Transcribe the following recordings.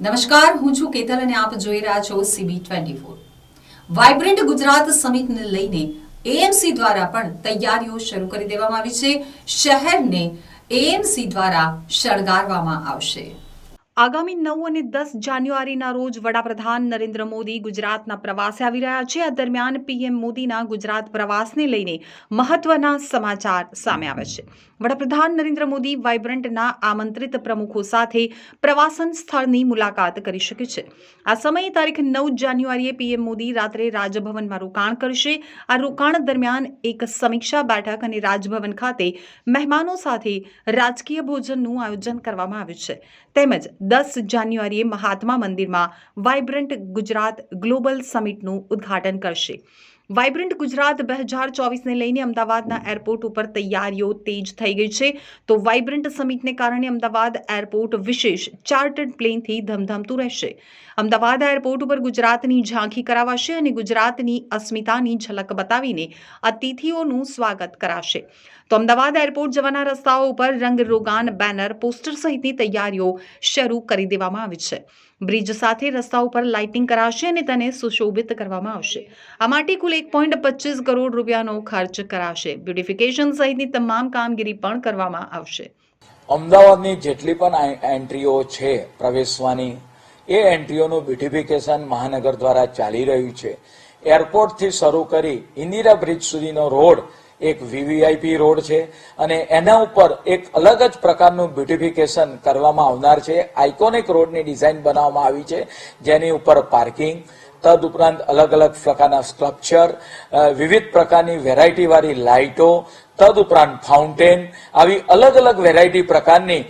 નમસ્કાર, હું છું કેતલ અને આપ જોઈ રહ્યા છો CB twenty four vibrant Gujarat સમિટને લઈને એએમસી દ્વારા પણ તૈયારીઓ શરૂ કરી દેવામાં આવી છે. શહેરને એએમસી દ્વારા શણગારવામાં આવશે. આગામી નવ અને દસ જાન્યુઆરીના રોજ વડાપ્રધાન નરેન્દ્ર મોદી ગુજરાતના પ્રવાસે આવી રહ્યા છે. આ દરમિયાન પીએમ મોદીના ગુજરાત પ્રવાસને લઈને મહત્વના સમાચાર સામે આવે છે. વડાપ્રધાન નરેન્દ્ર મોદી વાઇબ્રન્ટના આમંત્રિત પ્રમુખો સાથે પ્રવાસન સ્થળની મુલાકાત કરી શકે છે. આ સમયે તારીખ નવ જાન્યુઆરીએ પીએમ મોદી રાત્રે રાજભવનમાં રોકાણ કરશે. આ રોકાણ દરમિયાન એક સમીક્ષા બેઠક અને રાજભવન ખાતે મહેમાનો સાથે રાજકીય ભોજનનું આયોજન કરવામાં આવ્યું છે. તેમજ દસ જાન્યુઆરીએ મહાત્મા મંદિરમાં વાઇબ્રન્ટ ગુજરાત ગ્લોબલ સમિટનું ઉદ્ઘાટન કરશે. વાઇબ્રન્ટ ગુજરાત બે હજાર ચોવીસને લઈને અમદાવાદના એરપોર્ટ ઉપર તૈયારીઓ તેજ થઈ ગઈ છે. તો વાઇબ્રન્ટ સમિટને કારણે અમદાવાદ એરપોર્ટ વિશેષ ચાર્ટર્ડ પ્લેનથી ધમધમતું રહેશે. અમદાવાદ એરપોર્ટ ઉપર ગુજરાતની ઝાંખી કરાવાશે અને ગુજરાતની અસ્મિતાની ઝલક બતાવીને અતિથિઓનું સ્વાગત કરાશે. તો અમદાવાદ એરપોર્ટ જવાના રસ્તાઓ ઉપર રંગરોગાન બેનર, પોસ્ટર સહિતની તૈયારીઓ શરૂ કરી દેવામાં આવી છે. બ્રિજ સાથે રસ્તા ઉપર લાઇટિંગ કરાશે અને તેને સુશોભિત કરવામાં આવશે. આ માટે કુલ એક કરોડ રૂપિયાનો ખર્ચ કરાશે. બ્યુટિફિકેશન સહિતની તમામ કામગીરી પણ કરવામાં આવશે. અમદાવાદની જેટલી પણ એન્ટ્રીઓ છે પ્રવેશવાની, એ એન્ટ્રીઓનું બ્યુટિફિકેશન મહાનગર દ્વારા ચાલી રહ્યું છે. એરપોર્ટથી શરૂ કરી ઇન્દિરા બ્રિજ સુધીનો રોડ એક વીવીઆઈપી રોડ છે અને એના ઉપર એક અલગ જ પ્રકારનું બ્યુટિફિકેશન કરવામાં આવનાર છે. આઇકોનિક રોડની ડિઝાઇન બનાવવામાં આવી છે, જેની ઉપર પાર્કિંગ, તદ ઉપરાંત અલગ અલગ પ્રકારના સ્ટ્રક્ચર વિવિધ પ્રકારની વેરાયટી વાળી લાઇટો તદ ઉપરાંત ફાઉન્ટેન આવી અલગ અલગ વેરાયટી પ્રકારની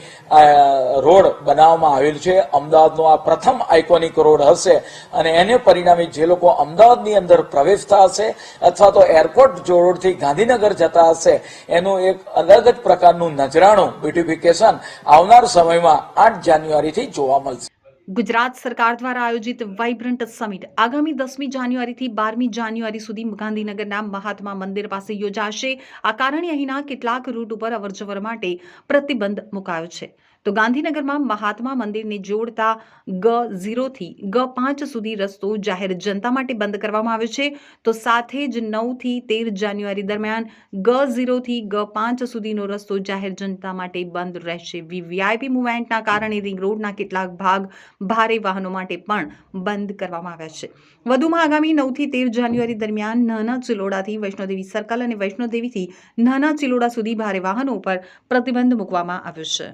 રોડ બનાવવામાં આવેલ છે. અમદાવાદનો આ પ્રથમ આઇકોનિક રોડ હશે અને એને પરિણામે જે લોકો અમદાવાદની અંદર પ્રવેશતા હશે અથવા તો એરપોર્ટ રોડથી ગાંધીનગર જતા હશે, એનું એક અલગ જ પ્રકારનું નજરાણું બ્યુટિફિકેશન આવનાર સમયમાં આઠ જાન્યુઆરીથી જોવા મળશે. ગુજરાત સરકાર દ્વારા આયોજિત વાઇબ્રન્ટ સમિટ આગામી દસમી જાન્યુઆરીથી બારમી જાન્યુઆરી સુધી ગાંધીનગરના મહાત્મા મંદિર પાસે યોજાશે. આ કારણે અહીંના કેટલાક રૂટ ઉપર અવરજવર માટે પ્રતિબંધ મુકાયો છે. તો ગાંધીનગરમાં મહાત્મા મંદિરને જોડતા ગ ઝીરોથી ગ પાંચ સુધી રસ્તો જાહેર જનતા માટે બંધ કરવામાં આવ્યો છે. તો સાથે જ નવથી તેર જાન્યુઆરી દરમિયાન ગ ઝીરોથી ગ પાંચ સુધીનો રસ્તો જાહેર જનતા માટે બંધ રહેશે. વીવીઆઈપી મુવમેન્ટના કારણે રિંગ રોડના કેટલાક ભાગ ભારે વાહનો માટે પણ બંધ કરવામાં આવ્યા છે. વધુમાં આગામી નવથી તેર જાન્યુઆરી દરમિયાન નાના ચિલોડાથી વૈષ્ણોદેવી સર્કલ અને વૈષ્ણોદેવીથી નાના ચિલોડા સુધી ભારે વાહનો ઉપર પ્રતિબંધ મૂકવામાં આવ્યો છે.